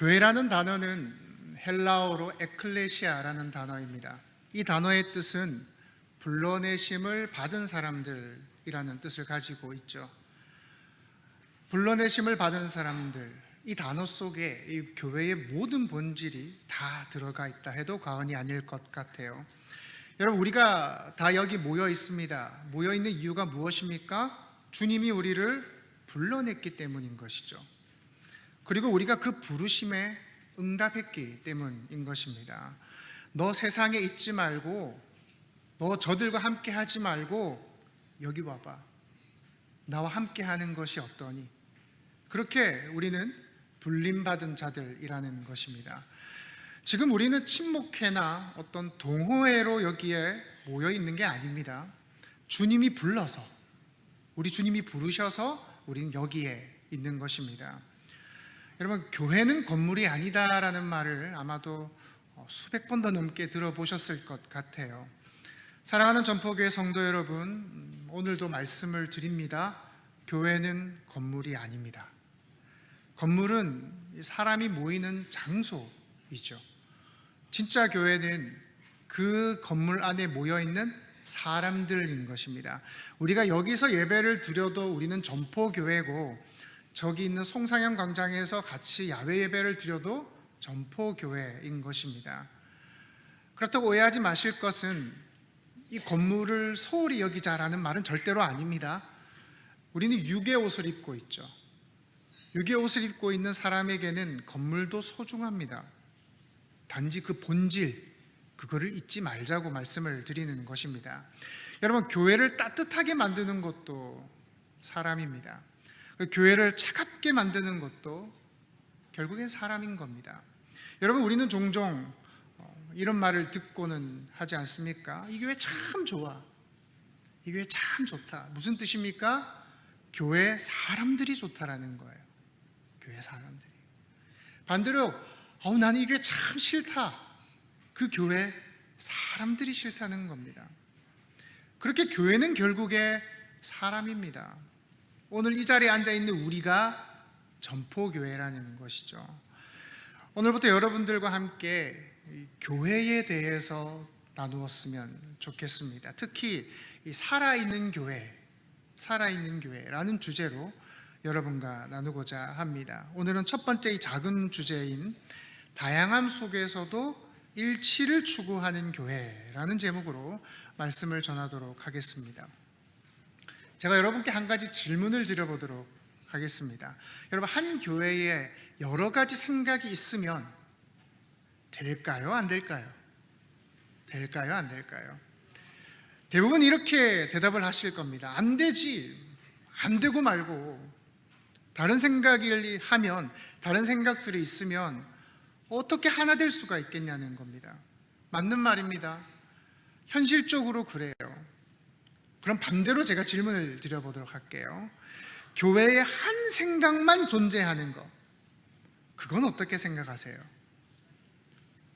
교회라는 단어는 헬라어로 에클레시아라는 단어입니다. 이 단어의 뜻은 불러내심을 받은 사람들이라는 뜻을 가지고 있죠. 불러내심을 받은 사람들, 이 단어 속에 이 교회의 모든 본질이 다 들어가 있다 해도 과언이 아닐 것 같아요. 여러분, 우리가 다 여기 모여 있습니다. 모여 있는 이유가 무엇입니까? 주님이 우리를 불러냈기 때문인 것이죠. 그리고 우리가 그 부르심에 응답했기 때문인 것입니다. 너 세상에 있지 말고, 너 저들과 함께 하지 말고, 여기 와봐. 나와 함께 하는 것이 어떠니? 그렇게 우리는 불림받은 자들이라는 것입니다. 지금 우리는 친목회나 어떤 동호회로 여기에 모여 있는 게 아닙니다. 주님이 불러서, 우리 주님이 부르셔서 우리는 여기에 있는 것입니다. 여러분, 교회는 건물이 아니다라는 말을 아마도 수백 번 더 넘게 들어보셨을 것 같아요. 사랑하는 전포교회 성도 여러분, 오늘도 말씀을 드립니다. 교회는 건물이 아닙니다. 건물은 사람이 모이는 장소이죠. 진짜 교회는 그 건물 안에 모여 있는 사람들인 것입니다. 우리가 여기서 예배를 드려도 우리는 점포교회고 저기 있는 송상현 광장에서 같이 야외 예배를 드려도 점포교회인 것입니다. 그렇다고 오해하지 마실 것은 이 건물을 소홀히 여기자라는 말은 절대로 아닙니다. 우리는 육의 옷을 입고 있죠. 육의 옷을 입고 있는 사람에게는 건물도 소중합니다. 단지 그 본질, 그거를 잊지 말자고 말씀을 드리는 것입니다. 여러분, 교회를 따뜻하게 만드는 것도 사람입니다. 그 교회를 차갑게 만드는 것도 결국엔 사람인 겁니다. 여러분, 우리는 종종 어, 이런 말을 듣고는 하지 않습니까? 이 교회 참 좋아. 이 교회 참 좋다. 무슨 뜻입니까? 교회 사람들이 좋다라는 거예요. 교회 사람들이. 반대로, 어우, 나는 이 교회 참 싫다. 그 교회 사람들이 싫다는 겁니다. 그렇게 교회는 결국에 사람입니다. 오늘 이 자리에 앉아 있는 우리가 점포교회라는 것이죠. 오늘부터 여러분들과 함께 교회에 대해서 나누었으면 좋겠습니다. 특히 살아있는 교회, 살아있는 교회라는 주제로 여러분과 나누고자 합니다. 오늘은 첫 번째 이 작은 주제인 다양함 속에서도 일치를 추구하는 교회라는 제목으로 말씀을 전하도록 하겠습니다. 제가 여러분께 한 가지 질문을 드려보도록 하겠습니다. 여러분, 한 교회에 여러 가지 생각이 있으면 될까요? 안 될까요? 될까요? 안 될까요? 대부분 이렇게 대답을 하실 겁니다. 안 되지. 안 되고 말고. 다른 생각을 하면, 다른 생각들이 있으면 어떻게 하나 될 수가 있겠냐는 겁니다. 맞는 말입니다. 현실적으로 그래요. 그럼 반대로 제가 질문을 드려보도록 할게요. 교회에 한 생각만 존재하는 것, 그건 어떻게 생각하세요?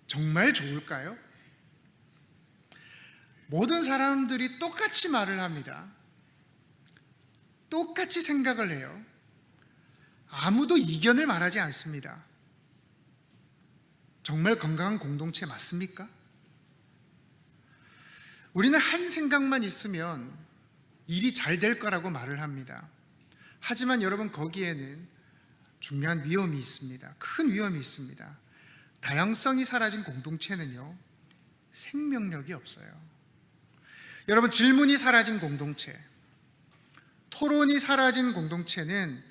정말 좋을까요? 모든 사람들이 똑같이 말을 합니다. 똑같이 생각을 해요. 아무도 이견을 말하지 않습니다. 정말 건강한 공동체 맞습니까? 우리는 한 생각만 있으면 일이 잘 될 거라고 말을 합니다. 하지만 여러분 거기에는 중요한 위험이 있습니다. 큰 위험이 있습니다. 다양성이 사라진 공동체는요, 생명력이 없어요. 여러분 질문이 사라진 공동체, 토론이 사라진 공동체는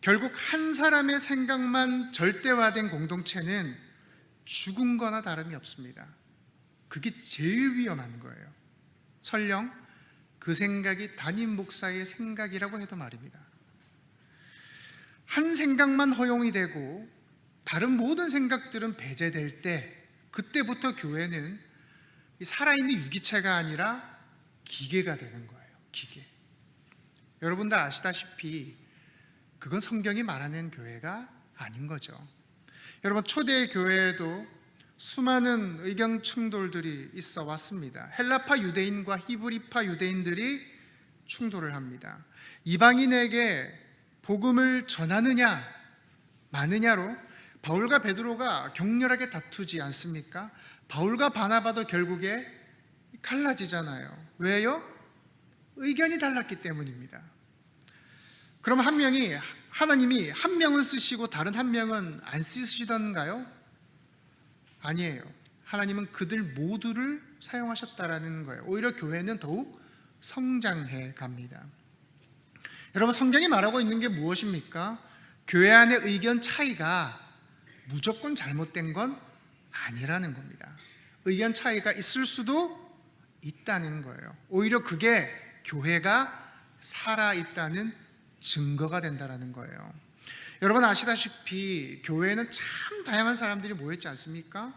결국 한 사람의 생각만 절대화된 공동체는 죽은 거나 다름이 없습니다. 그게 제일 위험한 거예요. 설령 그 생각이 담임 목사의 생각이라고 해도 말입니다. 한 생각만 허용이 되고 다른 모든 생각들은 배제될 때 그때부터 교회는 살아있는 유기체가 아니라 기계가 되는 거예요. 기계. 여러분들 아시다시피 그건 성경이 말하는 교회가 아닌 거죠. 여러분 초대 교회에도 수많은 의견 충돌들이 있어 왔습니다. 헬라파 유대인과 히브리파 유대인들이 충돌을 합니다. 이방인에게 복음을 전하느냐 마느냐로 바울과 베드로가 격렬하게 다투지 않습니까? 바울과 바나바도 결국에 갈라지잖아요. 왜요? 의견이 달랐기 때문입니다. 그럼 한 명이 하나님이 한 명은 쓰시고 다른 한 명은 안 쓰시던가요? 아니에요. 하나님은 그들 모두를 사용하셨다라는 거예요. 오히려 교회는 더욱 성장해 갑니다. 여러분 성경이 말하고 있는 게 무엇입니까? 교회 안의 의견 차이가 무조건 잘못된 건 아니라는 겁니다. 의견 차이가 있을 수도 있다는 거예요. 오히려 그게 교회가 살아 있다는 증거가 된다라는 거예요. 여러분 아시다시피 교회는 참 다양한 사람들이 모였지 않습니까?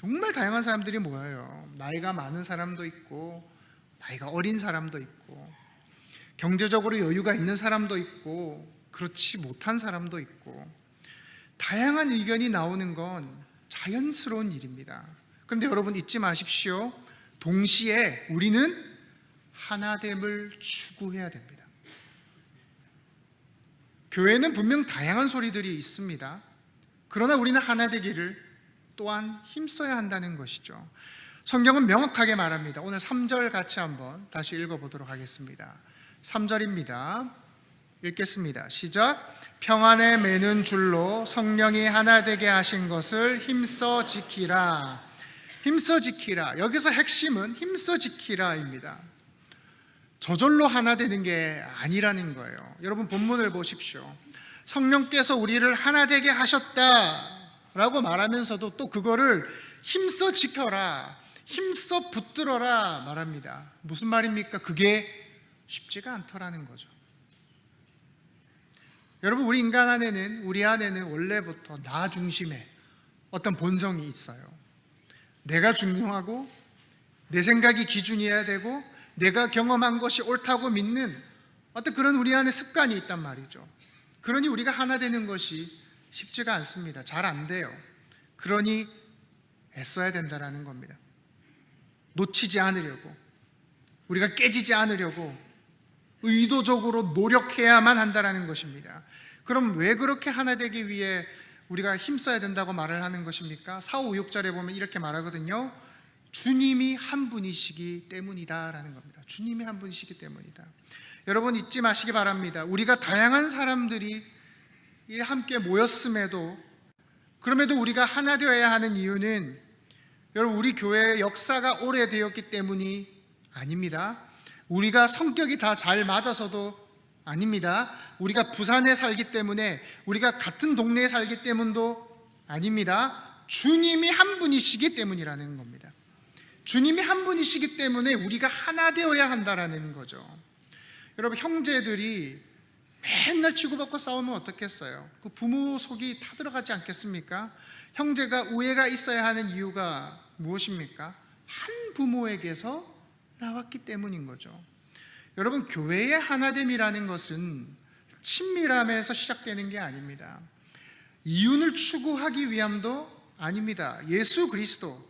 정말 다양한 사람들이 모여요. 나이가 많은 사람도 있고 나이가 어린 사람도 있고 경제적으로 여유가 있는 사람도 있고 그렇지 못한 사람도 있고 다양한 의견이 나오는 건 자연스러운 일입니다. 그런데 여러분 잊지 마십시오. 동시에 우리는 하나됨을 추구해야 됩니다. 교회는 분명 다양한 소리들이 있습니다. 그러나 우리는 하나 되기를 또한 힘써야 한다는 것이죠. 성경은 명확하게 말합니다. 오늘 3절 같이 한번 다시 읽어보도록 하겠습니다. 3절입니다. 읽겠습니다. 시작. 평안에 매는 줄로 성령이 하나 되게 하신 것을 힘써 지키라. 힘써 지키라. 여기서 핵심은 힘써 지키라입니다. 저절로 하나 되는 게 아니라는 거예요. 여러분 본문을 보십시오. 성령께서 우리를 하나 되게 하셨다라고 말하면서도 또 그거를 힘써 지켜라. 힘써 붙들어라 말합니다. 무슨 말입니까? 그게 쉽지가 않더라는 거죠. 여러분 우리 인간 안에는 우리 안에는 원래부터 나 중심의 어떤 본성이 있어요. 내가 중요하고 내 생각이 기준이어야 되고 내가 경험한 것이 옳다고 믿는 어떤 그런 우리 안에 습관이 있단 말이죠. 그러니 우리가 하나 되는 것이 쉽지가 않습니다. 잘 안 돼요. 그러니 애써야 된다라는 겁니다. 놓치지 않으려고 우리가 깨지지 않으려고 의도적으로 노력해야만 한다라는 것입니다. 그럼 왜 그렇게 하나 되기 위해 우리가 힘써야 된다고 말을 하는 것입니까? 4, 5, 6절에 보면 이렇게 말하거든요. 주님이 한 분이시기 때문이다라는 겁니다. 주님이 한 분이시기 때문이다. 여러분 잊지 마시기 바랍니다. 우리가 다양한 사람들이 함께 모였음에도 그럼에도 우리가 하나 되어야 하는 이유는 여러분 우리 교회의 역사가 오래되었기 때문이 아닙니다. 우리가 성격이 다 잘 맞아서도 아닙니다. 우리가 부산에 살기 때문에 우리가 같은 동네에 살기 때문도 아닙니다. 주님이 한 분이시기 때문이라는 겁니다. 주님이 한 분이시기 때문에 우리가 하나 되어야 한다라는 거죠. 여러분 형제들이 맨날 치고받고 싸우면 어떻겠어요? 그 부모 속이 타들어가지 않겠습니까? 형제가 우애가 있어야 하는 이유가 무엇입니까? 한 부모에게서 나왔기 때문인 거죠. 여러분 교회의 하나됨이라는 것은 친밀함에서 시작되는 게 아닙니다. 이윤을 추구하기 위함도 아닙니다. 예수 그리스도,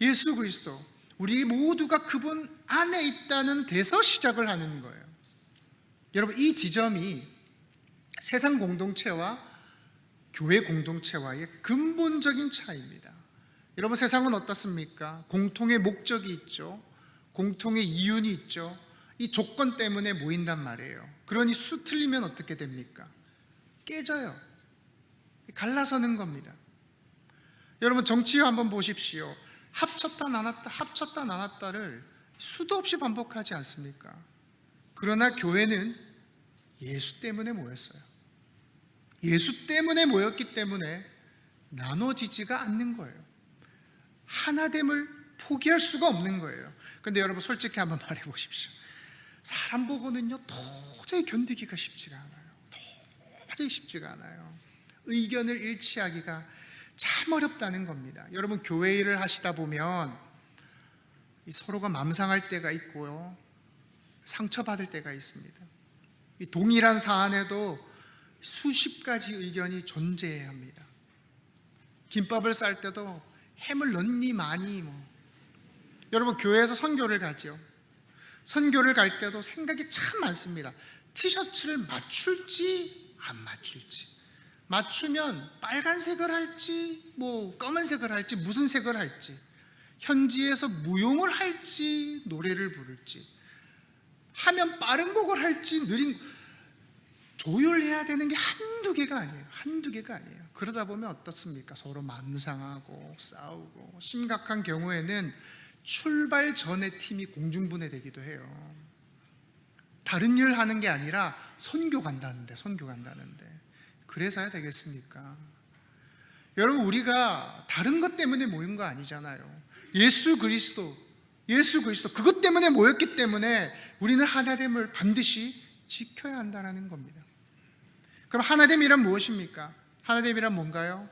예수 그리스도, 우리 모두가 그분 안에 있다는 데서 시작을 하는 거예요. 여러분 이 지점이 세상 공동체와 교회 공동체와의 근본적인 차이입니다. 여러분 세상은 어떻습니까? 공통의 목적이 있죠. 공통의 이윤이 있죠. 이 조건 때문에 모인단 말이에요. 그러니 수 틀리면 어떻게 됩니까? 깨져요. 갈라서는 겁니다. 여러분 정치화 한번 보십시오. 합쳤다 나눴다 합쳤다 나눴다를 수도 없이 반복하지 않습니까? 그러나 교회는 예수 때문에 모였어요. 예수 때문에 모였기 때문에 나눠지지가 않는 거예요. 하나됨을 포기할 수가 없는 거예요. 근데 여러분 솔직히 한번 말해 보십시오. 사람 보고는요 도저히 견디기가 쉽지가 않아요. 도저히 쉽지가 않아요. 의견을 일치하기가 참 어렵다는 겁니다. 여러분 교회 일을 하시다 보면 서로가 맘상할 때가 있고요. 상처받을 때가 있습니다. 이 동일한 사안에도 수십 가지 의견이 존재해야 합니다. 김밥을 쌀 때도 햄을 넣니 많이 뭐. 여러분 교회에서 선교를 가죠. 선교를 갈 때도 생각이 참 많습니다. 티셔츠를 맞출지 안 맞출지. 맞추면 빨간색을 할지 뭐 검은색을 할지 무슨 색을 할지 현지에서 무용을 할지 노래를 부를지 하면 빠른 곡을 할지 느린 조율해야 되는 게 한두 개가 아니에요. 한두 개가 아니에요. 그러다 보면 어떻습니까? 서로 마음 상하고 싸우고 심각한 경우에는 출발 전에 팀이 공중분해되기도 해요. 다른 일 하는 게 아니라 선교 간다는데 선교 간다는데 그래서야 되겠습니까? 여러분 우리가 다른 것 때문에 모인 거 아니잖아요. 예수 그리스도 예수 그리스도 그것 때문에 모였기 때문에 우리는 하나됨을 반드시 지켜야 한다는 겁니다. 그럼 하나됨이란 무엇입니까? 하나됨이란 뭔가요?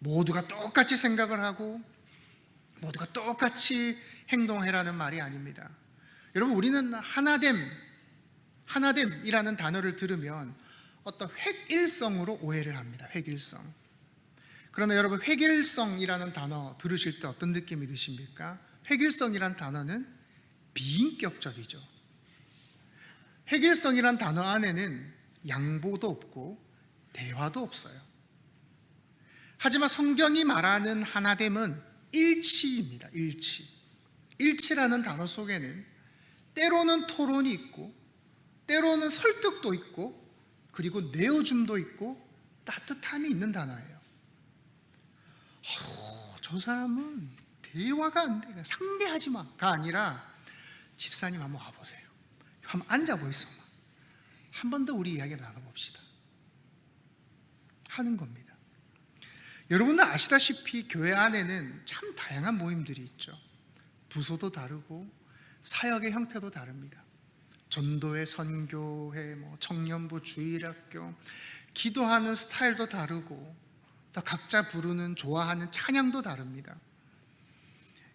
모두가 똑같이 생각을 하고 모두가 똑같이 행동해라는 말이 아닙니다. 여러분 우리는 하나됨, 하나됨이라는 단어를 들으면 어떤 획일성으로 오해를 합니다. 획일성. 그러나 여러분 획일성이라는 단어 들으실 때 어떤 느낌이 드십니까? 획일성이란 단어는 비인격적이죠. 획일성이란 단어 안에는 양보도 없고 대화도 없어요. 하지만 성경이 말하는 하나됨은 일치입니다. 일치. 일치라는 단어 속에는 때로는 토론이 있고 때로는 설득도 있고 그리고 내어줌도 있고 따뜻함이 있는 단어예요. 어우, 저 사람은 대화가 안 돼. 상대하지 마가 아니라 집사님 한번 와보세요. 한번 앉아 보이소. 한번 더 우리 이야기 나눠봅시다. 하는 겁니다. 여러분들 아시다시피 교회 안에는 참 다양한 모임들이 있죠. 부서도 다르고 사역의 형태도 다릅니다. 전도회, 선교회, 뭐 청년부, 주일학교, 기도하는 스타일도 다르고 또 각자 부르는 좋아하는 찬양도 다릅니다.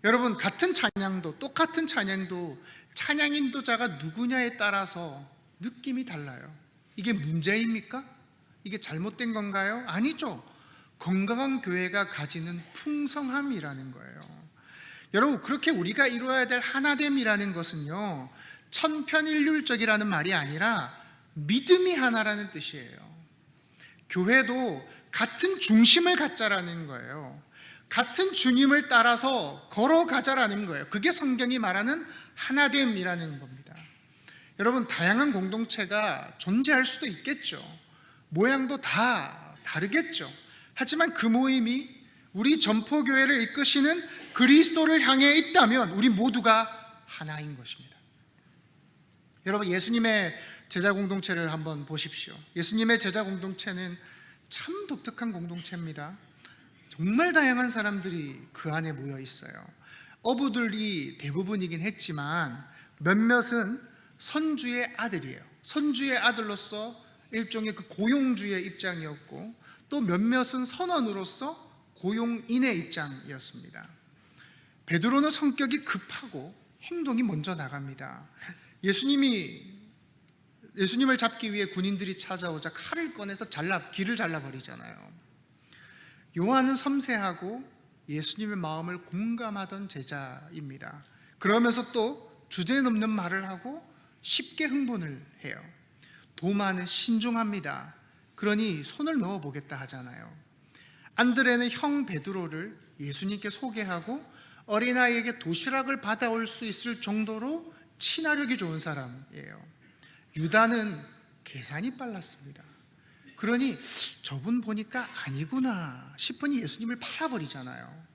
여러분 같은 찬양도 똑같은 찬양도 찬양 인도자가 누구냐에 따라서 느낌이 달라요. 이게 문제입니까? 이게 잘못된 건가요? 아니죠. 건강한 교회가 가지는 풍성함이라는 거예요. 여러분 그렇게 우리가 이루어야 될 하나됨이라는 것은요 천편일률적이라는 말이 아니라 믿음이 하나라는 뜻이에요. 교회도 같은 중심을 갖자라는 거예요. 같은 주님을 따라서 걸어가자라는 거예요. 그게 성경이 말하는 하나됨이라는 겁니다. 여러분 다양한 공동체가 존재할 수도 있겠죠. 모양도 다 다르겠죠. 하지만 그 모임이 우리 전포교회를 이끄시는 그리스도를 향해 있다면 우리 모두가 하나인 것입니다. 여러분 예수님의 제자 공동체를 한번 보십시오. 예수님의 제자 공동체는 참 독특한 공동체입니다. 정말 다양한 사람들이 그 안에 모여 있어요. 어부들이 대부분이긴 했지만 몇몇은 선주의 아들이에요. 선주의 아들로서 일종의 그 고용주의 입장이었고 또 몇몇은 선원으로서 고용인의 입장이었습니다. 베드로는 성격이 급하고 행동이 먼저 나갑니다. 예수님이 예수님을 잡기 위해 군인들이 찾아오자 칼을 꺼내서 잘라 길을 잘라 버리잖아요. 요한은 섬세하고 예수님의 마음을 공감하던 제자입니다. 그러면서 또 주제 넘는 말을 하고 쉽게 흥분을 해요. 도마는 신중합니다. 그러니 손을 넣어 보겠다 하잖아요. 안드레는 형 베드로를 예수님께 소개하고 어린아이에게 도시락을 받아올 수 있을 정도로 친화력이 좋은 사람이에요. 유다는 계산이 빨랐습니다. 그러니 저분 보니까 아니구나 싶으니 예수님을 팔아버리잖아요.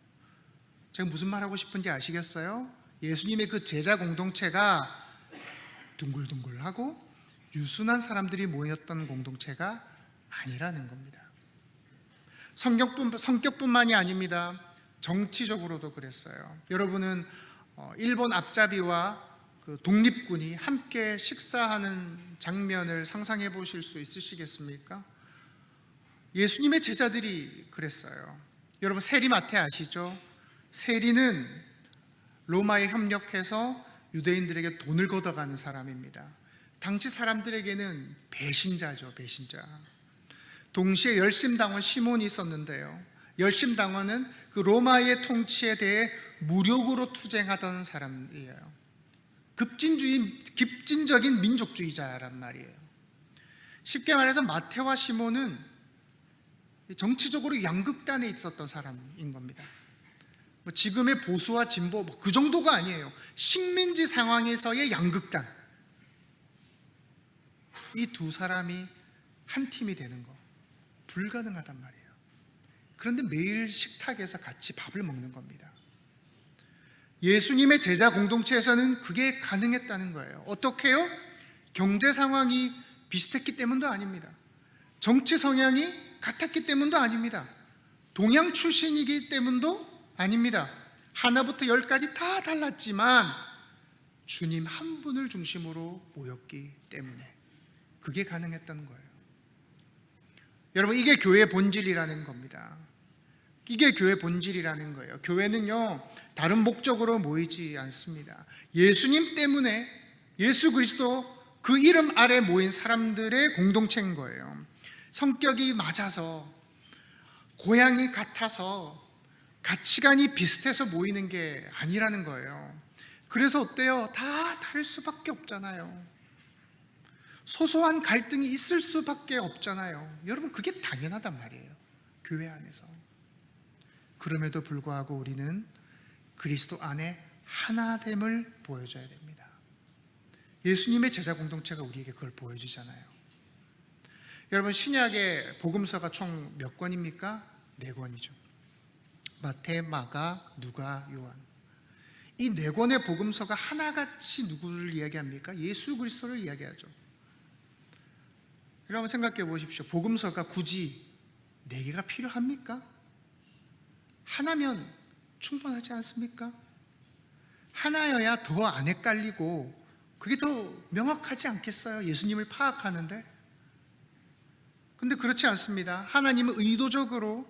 제가 무슨 말 하고 싶은지 아시겠어요? 예수님의 그 제자 공동체가 둥글둥글하고 유순한 사람들이 모였던 공동체가 아니라는 겁니다. 성격뿐, 성격뿐만이 아닙니다. 정치적으로도 그랬어요. 여러분은 어, 일본 앞잡이와 그 독립군이 함께 식사하는 장면을 상상해 보실 수 있으시겠습니까? 예수님의 제자들이 그랬어요. 여러분 세리마테 아시죠? 세리는 로마에 협력해서 유대인들에게 돈을 걷어가는 사람입니다. 당시 사람들에게는 배신자죠, 배신자. 동시에 열심당원 시몬이 있었는데요. 열심당원은 그 로마의 통치에 대해 무력으로 투쟁하던 사람이에요. 급진주의, 급진적인 민족주의자란 말이에요. 쉽게 말해서 마테와 시몬은 정치적으로 양극단에 있었던 사람인 겁니다. 뭐 지금의 보수와 진보 뭐 그 정도가 아니에요. 식민지 상황에서의 양극단. 이 두 사람이 한 팀이 되는 거 불가능하단 말이에요. 그런데 매일 식탁에서 같이 밥을 먹는 겁니다. 예수님의 제자 공동체에서는 그게 가능했다는 거예요. 어떻게요? 경제 상황이 비슷했기 때문도 아닙니다. 정치 성향이 같았기 때문도 아닙니다. 동양 출신이기 때문도 아닙니다. 하나부터 열까지 다 달랐지만 주님 한 분을 중심으로 모였기 때문에 그게 가능했다는 거예요. 여러분 이게 교회의 본질이라는 겁니다. 이게 교회 본질이라는 거예요. 교회는요, 다른 목적으로 모이지 않습니다. 예수님 때문에 예수 그리스도 그 이름 아래 모인 사람들의 공동체인 거예요. 성격이 맞아서, 고향이 같아서, 가치관이 비슷해서 모이는 게 아니라는 거예요. 그래서 어때요? 다 다를 수밖에 없잖아요. 소소한 갈등이 있을 수밖에 없잖아요. 여러분, 그게 당연하단 말이에요. 교회 안에서. 그럼에도 불구하고 우리는 그리스도 안에 하나됨을 보여줘야 됩니다. 예수님의 제자 공동체가 우리에게 그걸 보여주잖아요. 여러분 신약의 복음서가 총 몇 권입니까? 네 권이죠. 마태, 마가, 누가, 요한. 이 네 권의 복음서가 하나같이 누구를 이야기합니까? 예수 그리스도를 이야기하죠. 여러분 생각해 보십시오. 복음서가 굳이 네 개가 필요합니까? 하나면 충분하지 않습니까? 하나여야 더 안 헷갈리고 그게 더 명확하지 않겠어요? 예수님을 파악하는데. 근데 그렇지 않습니다. 하나님은 의도적으로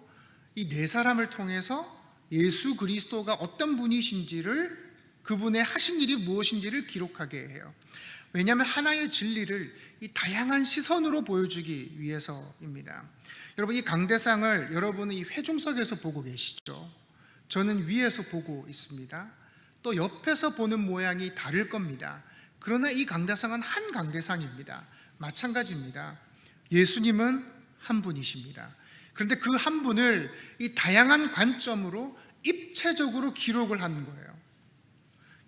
이 네 사람을 통해서 예수 그리스도가 어떤 분이신지를 그분의 하신 일이 무엇인지를 기록하게 해요. 왜냐하면 하나의 진리를 이 다양한 시선으로 보여주기 위해서입니다. 여러분 이 강대상을 여러분은 이 회중석에서 보고 계시죠? 저는 위에서 보고 있습니다. 또 옆에서 보는 모양이 다를 겁니다. 그러나 이 강대상은 한 강대상입니다. 마찬가지입니다. 예수님은 한 분이십니다. 그런데 그 한 분을 이 다양한 관점으로 입체적으로 기록을 하는 거예요.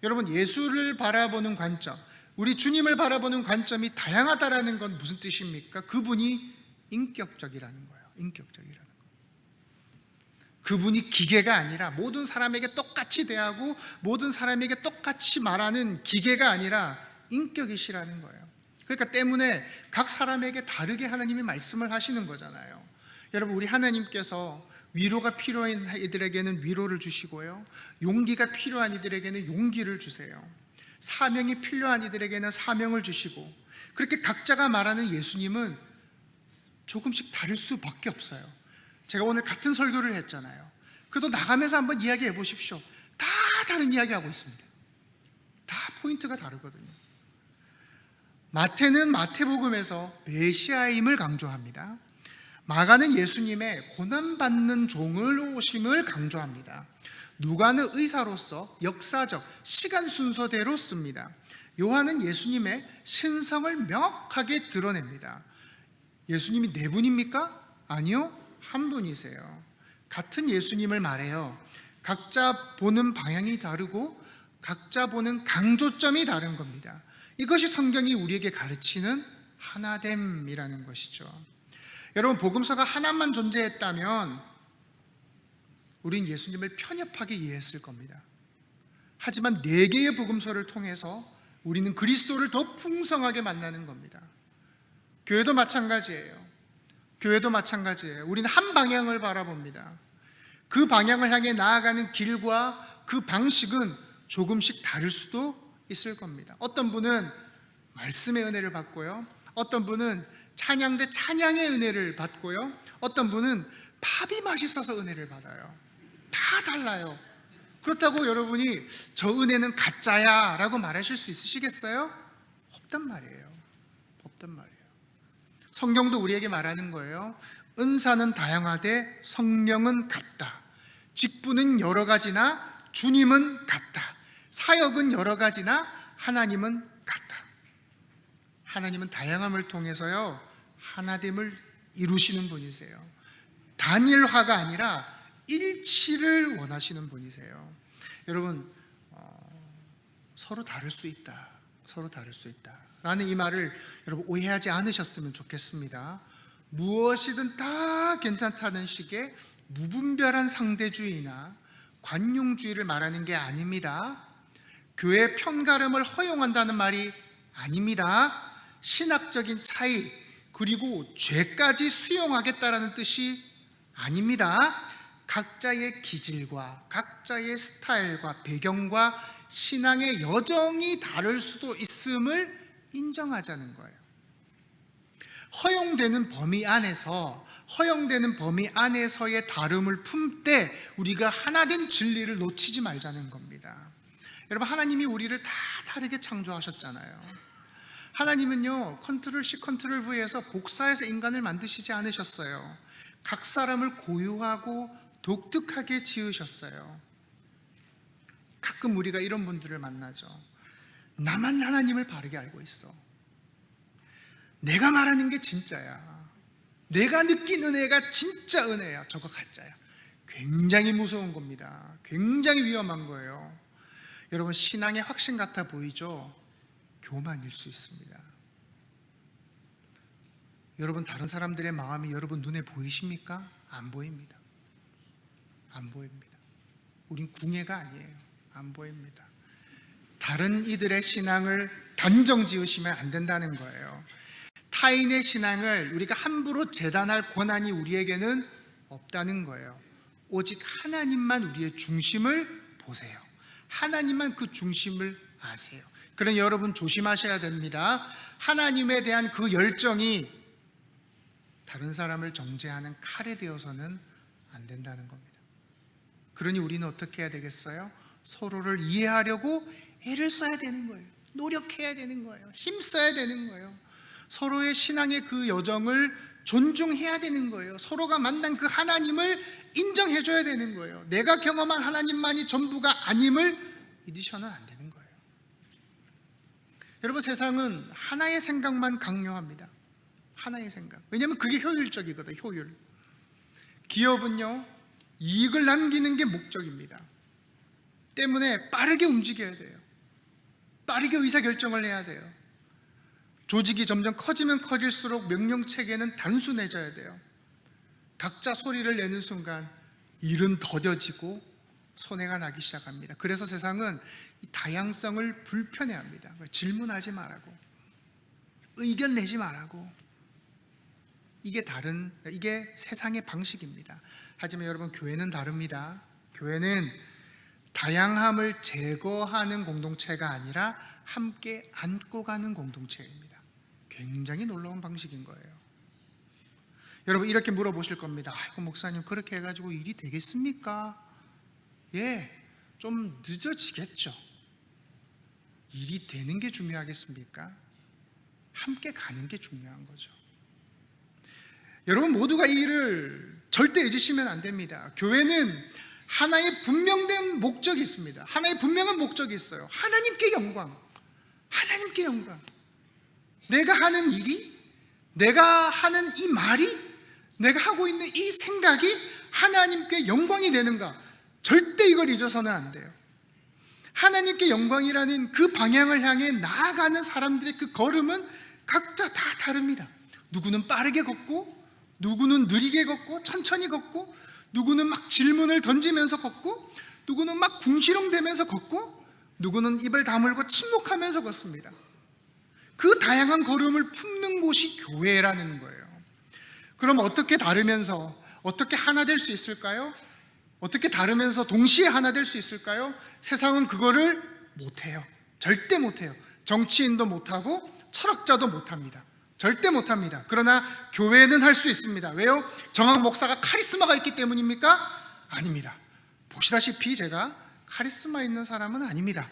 여러분 예수를 바라보는 관점, 우리 주님을 바라보는 관점이 다양하다라는 건 무슨 뜻입니까? 그분이 인격적이라는 거예요. 인격적이라는 거. 그분이 기계가 아니라 모든 사람에게 똑같이 대하고 모든 사람에게 똑같이 말하는 기계가 아니라 인격이시라는 거예요. 그러니까 때문에 각 사람에게 다르게 하나님이 말씀을 하시는 거잖아요. 여러분 우리 하나님께서 위로가 필요한 이들에게는 위로를 주시고요. 용기가 필요한 이들에게는 용기를 주세요. 사명이 필요한 이들에게는 사명을 주시고 그렇게 각자가 말하는 예수님은 조금씩 다를 수밖에 없어요. 제가 오늘 같은 설교를 했잖아요. 그래도 나가면서 한번 이야기해 보십시오. 다 다른 이야기하고 있습니다. 다 포인트가 다르거든요. 마태는 마태복음에서 메시아임을 강조합니다. 마가는 예수님의 고난받는 종을 오심을 강조합니다. 누가는 의사로서 역사적 시간 순서대로 씁니다. 요한은 예수님의 신성을 명확하게 드러냅니다. 예수님이 네 분입니까? 아니요, 한 분이세요. 같은 예수님을 말해요. 각자 보는 방향이 다르고 각자 보는 강조점이 다른 겁니다. 이것이 성경이 우리에게 가르치는 하나됨이라는 것이죠. 여러분, 복음서가 하나만 존재했다면 우린 예수님을 편협하게 이해했을 겁니다. 하지만 네 개의 복음서를 통해서 우리는 그리스도를 더 풍성하게 만나는 겁니다. 교회도 마찬가지예요. 교회도 마찬가지예요. 우리는 한 방향을 바라봅니다. 그 방향을 향해 나아가는 길과 그 방식은 조금씩 다를 수도 있을 겁니다. 어떤 분은 말씀의 은혜를 받고요. 어떤 분은 찬양 대 찬양의 은혜를 받고요. 어떤 분은 밥이 맛있어서 은혜를 받아요. 다 달라요. 그렇다고 여러분이 저 은혜는 가짜야 라고 말하실 수 있으시겠어요? 없단 말이에요. 없단 말이에요. 성경도 우리에게 말하는 거예요. 은사는 다양하되 성령은 같다. 직분은 여러 가지나 주님은 같다. 사역은 여러 가지나 하나님은 같다. 하나님은 다양함을 통해서요, 하나됨을 이루시는 분이세요. 단일화가 아니라 일치를 원하시는 분이세요. 여러분 어, 서로 다를 수 있다. 서로 다를 수 있다. 라는 이 말을 여러분 오해하지 않으셨으면 좋겠습니다. 무엇이든 다 괜찮다는 식의 무분별한 상대주의나 관용주의를 말하는 게 아닙니다. 교회 편가름을 허용한다는 말이 아닙니다. 신학적인 차이 그리고 죄까지 수용하겠다라는 뜻이 아닙니다. 각자의 기질과 각자의 스타일과 배경과 신앙의 여정이 다를 수도 있음을 인정하자는 거예요. 허용되는 범위 안에서 허용되는 범위 안에서의 다름을 품되 우리가 하나된 진리를 놓치지 말자는 겁니다. 여러분 하나님이 우리를 다 다르게 창조하셨잖아요. 하나님은요 컨트롤 C 컨트롤 V에서 복사해서 인간을 만드시지 않으셨어요. 각 사람을 고유하고 독특하게 지으셨어요. 가끔 우리가 이런 분들을 만나죠. 나만 하나님을 바르게 알고 있어. 내가 말하는 게 진짜야. 내가 느낀 은혜가 진짜 은혜야. 저거 가짜야. 굉장히 무서운 겁니다. 굉장히 위험한 거예요. 여러분, 신앙의 확신 같아 보이죠? 교만일 수 있습니다. 여러분, 다른 사람들의 마음이 여러분 눈에 보이십니까? 안 보입니다. 안 보입니다. 우린 궁예가 아니에요. 안 보입니다. 다른 이들의 신앙을 단정 지으시면 안 된다는 거예요. 타인의 신앙을 우리가 함부로 재단할 권한이 우리에게는 없다는 거예요. 오직 하나님만 우리의 중심을 보세요. 하나님만 그 중심을 아세요. 그런 여러분 조심하셔야 됩니다. 하나님에 대한 그 열정이 다른 사람을 정죄하는 칼에 되어서는 안 된다는 겁니다. 그러니 우리는 어떻게 해야 되겠어요? 서로를 이해하려고 애를 써야 되는 거예요. 노력해야 되는 거예요. 힘써야 되는 거예요. 서로의 신앙의 그 여정을 존중해야 되는 거예요. 서로가 만난 그 하나님을 인정해 줘야 되는 거예요. 내가 경험한 하나님만이 전부가 아님을 잊으셔는 안 되는 거예요. 여러분 세상은 하나의 생각만 강요합니다. 하나의 생각. 왜냐하면 그게 효율적이거든. 효율. 기업은요 이익을 남기는 게 목적입니다. 때문에 빠르게 움직여야 돼요. 빠르게 의사 결정을 해야 돼요. 조직이 점점 커지면 커질수록 명령 체계는 단순해져야 돼요. 각자 소리를 내는 순간 일은 더뎌지고 손해가 나기 시작합니다. 그래서 세상은 이 다양성을 불편해합니다. 질문하지 말라고, 의견 내지 말라고. 이게 다른 이게 세상의 방식입니다. 하지만 여러분 교회는 다릅니다. 교회는 다양함을 제거하는 공동체가 아니라 함께 안고 가는 공동체입니다. 굉장히 놀라운 방식인 거예요. 여러분 이렇게 물어보실 겁니다. 아이고 목사님 그렇게 해가지고 일이 되겠습니까? 예, 좀 늦어지겠죠. 일이 되는 게 중요하겠습니까? 함께 가는 게 중요한 거죠. 여러분 모두가 이 일을 절대 잊으시면 안 됩니다. 교회는 하나의 분명된 목적이 있습니다. 하나의 분명한 목적이 있어요. 하나님께 영광. 하나님께 영광. 내가 하는 일이, 내가 하는 이 말이, 내가 하고 있는 이 생각이 하나님께 영광이 되는가? 절대 이걸 잊어서는 안 돼요. 하나님께 영광이라는 그 방향을 향해 나아가는 사람들의 그 걸음은 각자 다 다릅니다. 누구는 빠르게 걷고, 누구는 느리게 걷고, 천천히 걷고, 누구는 막 질문을 던지면서 걷고, 누구는 막 궁시렁대면서 걷고, 누구는 입을 다물고 침묵하면서 걷습니다. 그 다양한 걸음을 품는 곳이 교회라는 거예요. 그럼 어떻게 다르면서 어떻게 하나 될 수 있을까요? 어떻게 다르면서 동시에 하나 될 수 있을까요? 세상은 그거를 못해요. 절대 못해요. 정치인도 못하고 철학자도 못합니다. 절대 못합니다. 그러나 교회는 할 수 있습니다. 왜요? 정학 목사가 카리스마가 있기 때문입니까? 아닙니다. 보시다시피 제가 카리스마 있는 사람은 아닙니다.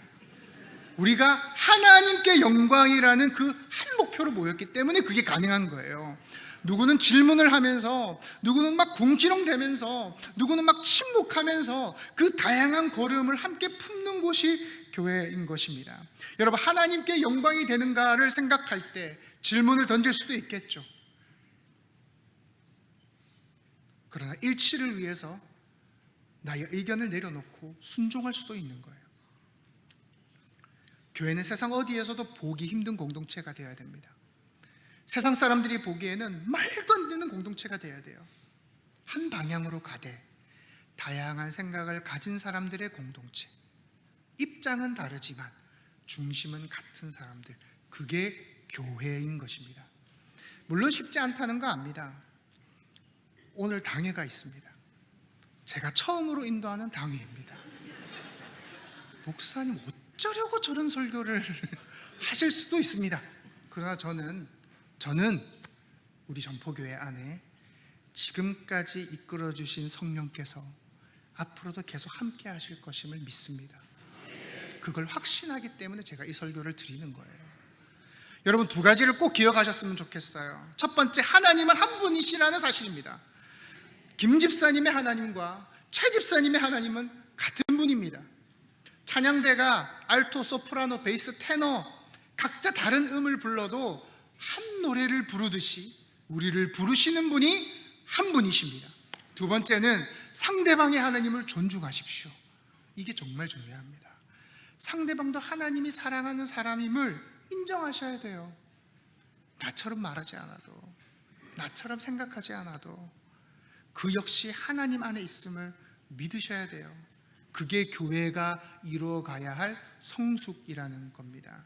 우리가 하나님께 영광이라는 그 한 목표로 모였기 때문에 그게 가능한 거예요. 누구는 질문을 하면서, 누구는 막 궁지렁대면서, 누구는 막 침묵하면서 그 다양한 걸음을 함께 품는 곳이 교회인 것입니다. 여러분, 하나님께 영광이 되는가를 생각할 때 질문을 던질 수도 있겠죠. 그러나 일치를 위해서 나의 의견을 내려놓고 순종할 수도 있는 거예요. 교회는 세상 어디에서도 보기 힘든 공동체가 되어야 됩니다. 세상 사람들이 보기에는 말도 안 되는 공동체가 되어야 돼요. 한 방향으로 가되 다양한 생각을 가진 사람들의 공동체. 입장은 다르지만 중심은 같은 사람들. 그게 교회인 것입니다. 물론 쉽지 않다는 거 압니다. 오늘 당회가 있습니다. 제가 처음으로 인도하는 당회입니다. 목사님 어쩌려고 저런 설교를 하실 수도 있습니다. 그러나 저는 저는 우리 전포교회 안에 지금까지 이끌어 주신 성령께서 앞으로도 계속 함께 하실 것임을 믿습니다. 그걸 확신하기 때문에 제가 이 설교를 드리는 거예요. 여러분 두 가지를 꼭 기억하셨으면 좋겠어요. 첫 번째 하나님은 한 분이시라는 사실입니다. 김 집사님의 하나님과 최 집사님의 하나님은 같은 분입니다. 찬양대가 알토, 소프라노, 베이스, 테너 각자 다른 음을 불러도 한 노래를 부르듯이 우리를 부르시는 분이 한 분이십니다. 두 번째는 상대방의 하나님을 존중하십시오. 이게 정말 중요합니다. 상대방도 하나님이 사랑하는 사람임을 인정하셔야 돼요. 나처럼 말하지 않아도, 나처럼 생각하지 않아도 그 역시 하나님 안에 있음을 믿으셔야 돼요. 그게 교회가 이루어가야 할 성숙이라는 겁니다.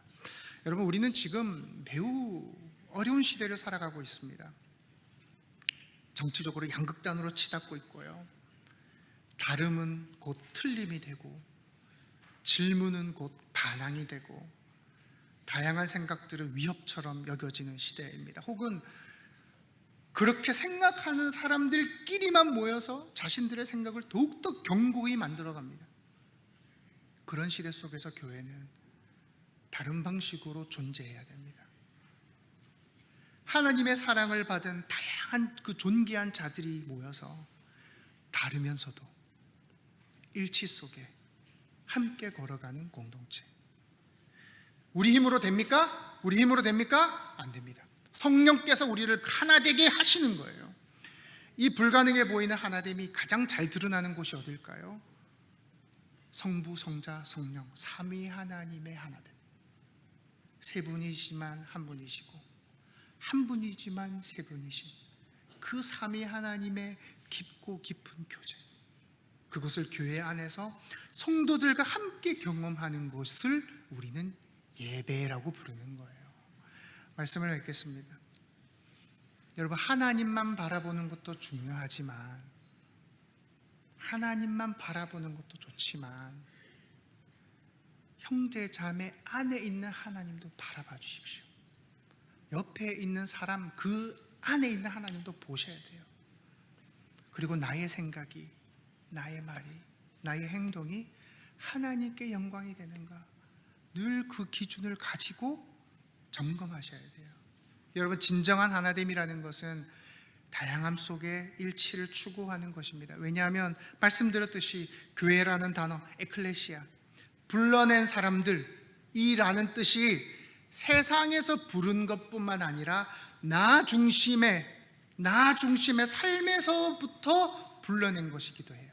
여러분, 우리는 지금 매우 어려운 시대를 살아가고 있습니다. 정치적으로 양극단으로 치닫고 있고요. 다름은 곧 틀림이 되고, 질문은 곧 반항이 되고, 다양한 생각들은 위협처럼 여겨지는 시대입니다. 혹은 그렇게 생각하는 사람들끼리만 모여서 자신들의 생각을 더욱더 견고히 만들어 갑니다. 그런 시대 속에서 교회는 다른 방식으로 존재해야 됩니다. 하나님의 사랑을 받은 다양한 그 존귀한 자들이 모여서 다르면서도 일치 속에 함께 걸어가는 공동체. 우리 힘으로 됩니까? 우리 힘으로 됩니까? 안 됩니다. 성령께서 우리를 하나 되게 하시는 거예요. 이 불가능해 보이는 하나됨이 가장 잘 드러나는 곳이 어딜까요? 성부, 성자, 성령, 삼위 하나님의 하나됨. 세 분이지만 한 분이시고 한 분이지만 세 분이신 그 삼위 하나님의 깊고 깊은 교제. 그것을 교회 안에서 성도들과 함께 경험하는 것을 우리는 예배라고 부르는 거예요. 말씀을 읽겠습니다. 여러분 하나님만 바라보는 것도 중요하지만 하나님만 바라보는 것도 좋지만 형제 자매 안에 있는 하나님도 바라봐 주십시오. 옆에 있는 사람 그 안에 있는 하나님도 보셔야 돼요. 그리고 나의 생각이 나의 말이 나의 행동이 하나님께 영광이 되는가 늘 그 기준을 가지고 점검하셔야 돼요. 여러분 진정한 하나됨이라는 것은 다양함 속에 일치를 추구하는 것입니다. 왜냐하면 말씀드렸듯이 교회라는 단어 에클레시아 불러낸 사람들이라는 뜻이 세상에서 부른 것뿐만 아니라 나 중심의 나 중심의 삶에서부터 불러낸 것이기도 해요.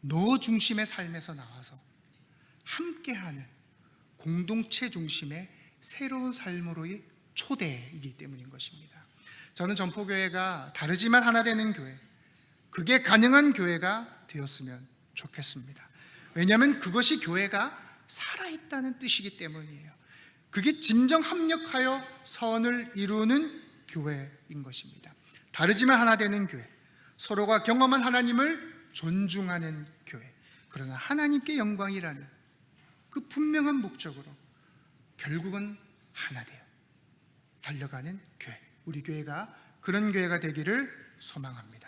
너 중심의 삶에서 나와서 함께하는 공동체 중심의 새로운 삶으로의 초대이기 때문인 것입니다. 저는 전포교회가 다르지만 하나 되는 교회, 그게 가능한 교회가 되었으면 좋겠습니다. 왜냐하면 그것이 교회가 살아있다는 뜻이기 때문이에요. 그게 진정 합력하여 선을 이루는 교회인 것입니다. 다르지만 하나 되는 교회, 서로가 경험한 하나님을 존중하는 교회, 그러나 하나님께 영광이라는 그 분명한 목적으로 결국은 하나 되어 달려가는 교회. 우리 교회가 그런 교회가 되기를 소망합니다.